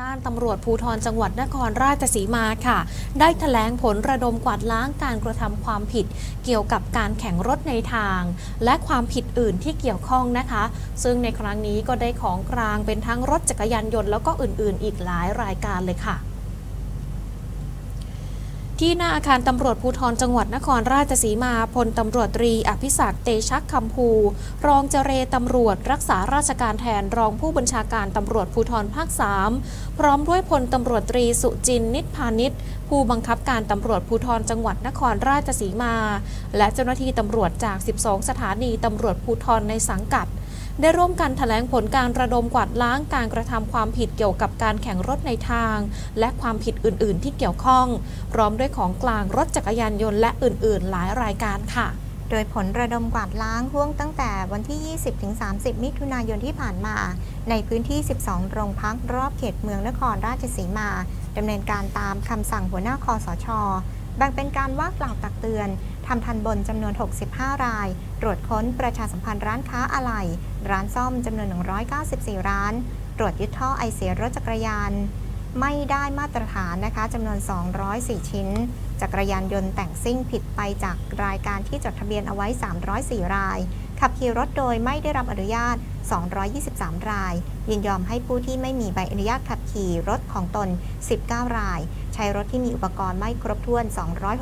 ด้านตำรวจภูธรจังหวัดนครราชสีมาค่ะ ได้แถลงผลระดมกวาดล้างการกระทำความผิด เกี่ยวกับการแข่งรถในทาง และความผิดอื่นที่เกี่ยวข้องนะคะ ซึ่งในครั้งนี้ก็ได้ของกลางเป็นทั้งรถจักรยานยนต์แล้วก็อื่นๆ อีกหลายรายการเลยค่ะ ที่หน้าอาคารตำรวจภูธรจังหวัดนครราชสีมาพลตำรวจตรี อภิศักดิ์เตชักคำภูรองเจรตำรวจ รักษาราชการแทนรองผู้บัญชาการตำรวจภูธรภาค 3 พร้อมด้วยพลตำรวจตรีสุจินนิตพานิชผู้บังคับการตำรวจภูธรจังหวัดนครราชสีมา และเจ้าหน้าที่ตำรวจจาก 12 สถานีตำรวจภูธรในสังกัด ได้ร่วมกันแถลงผลการระดมกวาดล้างการกระทำความผิดเกี่ยวกับการแข่งรถในทาง และความผิดอื่น ๆ ที่เกี่ยวข้อง พร้อมด้วยของกลางรถจักรยานยนต์และอื่น ๆ หลายรายการค่ะโดยผลระดมกวาดล้างห่วงตั้งแต่วันที่ 20-30 มิถุนายนที่ผ่านมา ในพื้นที่ 12 โรงพักรอบเขตเมืองนครราชสีมา ดำเนินการตามคำสั่งหัวหน้าคอสช แบ่งเป็นการว่ากล่าวตักเตือน ทำทันบนจำนวน 65 ราย ตรวจค้นประชาสัมพันธ์ร้านค้าอะไหล่ ร้านซ่อมจำนวน 194 ร้าน ตรวจยึดท่อไอเสียรถจักรยาน ไม่ได้มาตรฐานนะคะจำนวน 204 ชิ้น จักรยานยนต์แต่งซิ่งผิดไปจากรายการที่จดทะเบียนเอาไว้ 304 ราย ขับขี่รถโดยไม่ได้รับอนุญาต 223 ราย ยินยอมให้ผู้ที่ไม่มีใบอนุญาตขับขี่รถของตน 19 ราย ใช้รถที่มีอุปกรณ์ไม่ครบถ้วน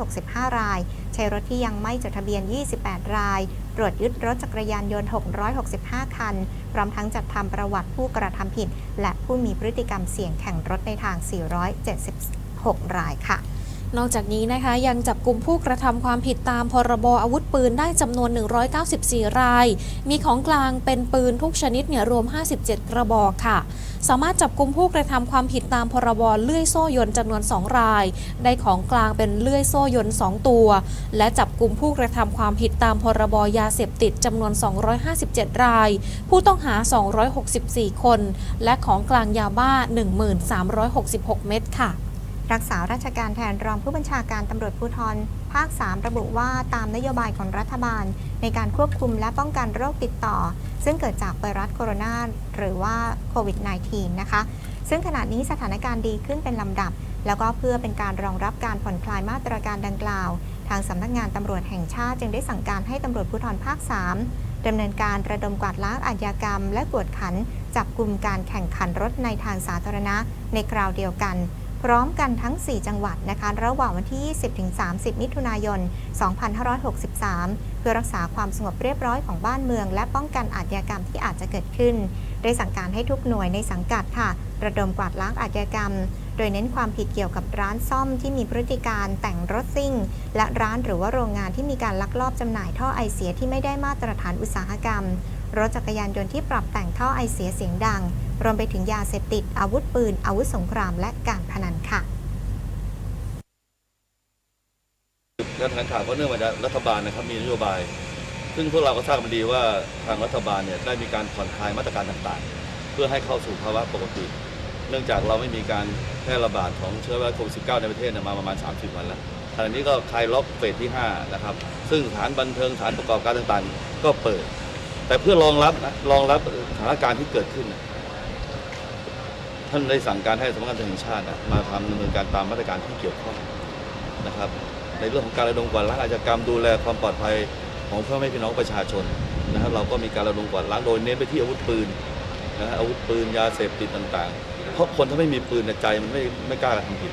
265 ราย ใช้รถที่ยังไม่จดทะเบียน 28 ราย ตรวจยึดรถจักรยานยนต์ 665 คัน พร้อมทั้งจัดทำประวัติผู้กระทำผิด และผู้มีพฤติกรรมเสี่ยงแข่งรถในทาง 476 รายค่ะ นอกจากนี้นะคะยังจับกลุ่มผู้กระทำความผิดตามพรบอาวุธปืนได้จำนวน 194 ราย มีของกลางเป็นปืนทุกชนิดเนี่ยรวม 57 กระบอกค่ะ สามารถจับกลุ่มผู้กระทำความผิดตามพรบเลื่อยโซ่ยนต์จำนวน 2 ราย ได้ของกลางเป็นเลื่อยโซ่ยน 2 ตัว และจับกลุ่มผู้กระทำความผิดตามพรบยาเสพติดจำนวน 257 ราย ผู้ต้องหา 264 คน และของกลางยาบ้า 1366 เม็ดค่ะ รักษาราชการแทนรองผู้บัญชาการตำรวจภูธรภาค 3 ระบุว่าตามนโยบายของรัฐบาล ในการควบคุมและป้องกันโรคติดต่อ ซึ่งเกิดจากไวรัสโคโรนาหรือว่าโควิด -19 นะคะ ซึ่งขณะนี้สถานการณ์ดีขึ้นเป็นลำดับ แล้วก็เพื่อเป็นการรองรับการผ่อนคลายมาตรการดังกล่าว ทางสำนักงานตำรวจแห่งชาติจึงได้สั่งการให้ตำรวจภูธรภาค 3ดำเนินการระดมกวาดล้างอาชญากรรม และกวดขัน จับกลุ่มการแข่งขันรถในทางสาธารณะในคราวเดียวกัน พร้อมกันทั้ง 4 จังหวัดนะคะ ระหว่างวันที่ 20-30 มิถุนายน 2563 เพื่อรักษาความสงบเรียบร้อยของบ้านเมือง และป้องกันอาชญากรรมที่อาจจะเกิดขึ้น ได้สั่งการให้ทุกหน่วยในสังกัดค่ะ ระดมกวาดล้างอาชญากรรม โดยเน้นความผิดเกี่ยวกับร้านซ่อมที่มีพฤติการแต่งรถซิ่ง และร้านหรือว่าโรงงานที่มีการลักลอบจำหน่ายท่อไอเสียที่ไม่ได้มาตรฐานอุตสาหกรรม รถจักรยานยนต์ที่ปรับแต่งท่อไอเสียเสียงดัง รวมไปถึงยาเสพติด อาวุธปืน อาวุธสงคราม และการพนันค่ะการแถลงข่าวก็เนื่องมาจากรัฐบาลนะครับมีนโยบาย ซึ่งพวกเราก็ทราบกันดีว่าทางรัฐบาลเนี่ยได้มีการผ่อนคลายมาตรการต่างๆ เพื่อให้เข้าสู่ภาวะปกติ เนื่องจากเราไม่มีการแพร่ระบาดของเชื้อไวรัสโควิด -19 ในประเทศมาประมาณ 30 วันแล้วขณะนี้ก็คลายล็อกเฟสที่ 5 นะครับ ซึ่งสถานบันเทิงสถานประกอบการต่างๆ ก็เปิด แต่เพื่อรองรับนะรองรับสถานการณ์ที่เกิดขึ้น ท่านได้สั่งการให้สำนักงานตำรวจแห่งชาติมาทำดำเนินการตามมาตรการที่เกี่ยวข้องนะครับ ในเรื่องของการระดมกวาดล้างอาชญากรรมดูแลความปลอดภัยของพ่อแม่พี่น้องประชาชนนะครับเราก็มีการระดมกวาดล้างโดยเน้นไปที่อาวุธปืนนะฮะอาวุธปืนยาเสพติดต่างๆ เพราะคนถ้าไม่มีปืนในยใจมันไม่ไม่กล้ากระทำผิด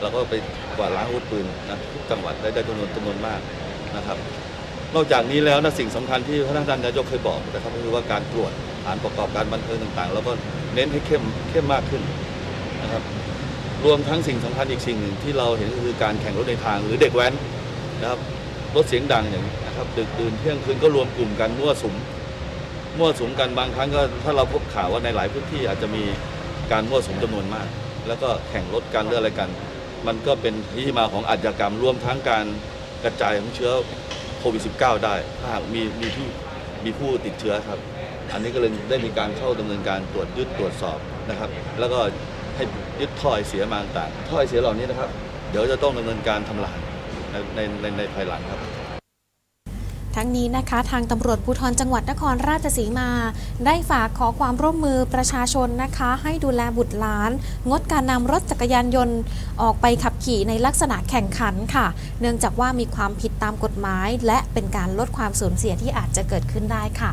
เราก็ไปกวาดล้างอาวุธปืนนะทุกจังหวัดได้ได้จำนวนจำนวนมากนะครับนอกจากนี้แล้วนะสิ่งสำคัญที่พระท่านนายกเคยบอกนะครับก็คือว่าการตรวจฐานประกอบการบันเทิงต่างๆ แล้วก็ เน้นให้เข้มเข้มมากขึ้นนะครับ รวมทั้งสิ่งสำคัญอีกสิ่งหนึ่งที่เราเห็นก็คือการแข่งรถในทางหรือเด็กแว้นนะครับรถเสียงดังอย่างนี้นะครับดึกดื่นเที่ยงคืนก็รวมกลุ่มกันมั่วสุมมั่วสุมกันบางครั้งก็ถ้าเราพบข่าวว่าในหลายพื้นที่อาจจะมีการมั่วสุมจำนวนมาก แล้วก็แข่งรถกันเรื่องอะไรกัน มันก็เป็นที่มาของอาชญากรรมรวมทั้งการกระจายของเชื้อโควิด -19 ได้ ถ้าหากมีมีที่มีผู้ติดเชื้อครับ อันนี้ก็เลยได้มีการเข้าดำเนินการตรวจยึดตรวจสอบนะครับ แล้วก็ให้ยึดท่อไอเสียมาต่างๆท่อไอเสียเหล่านี้นะครับ เดี๋ยวจะต้องดำเนินการทำลายในในในในภายหลังครับทั้งนี้นะคะทางตำรวจภูธรจังหวัดนครราชสีมา ได้ฝากขอความร่วมมือประชาชนนะคะ ให้ดูแลบุตรหลาน งดการนำรถจักรยานยนต์ออกไปขับขี่ในลักษณะแข่งขันค่ะ เนื่องจากว่ามีความผิดตามกฎหมาย และเป็นการลดความสูญเสียที่อาจจะเกิดขึ้นได้ค่ะ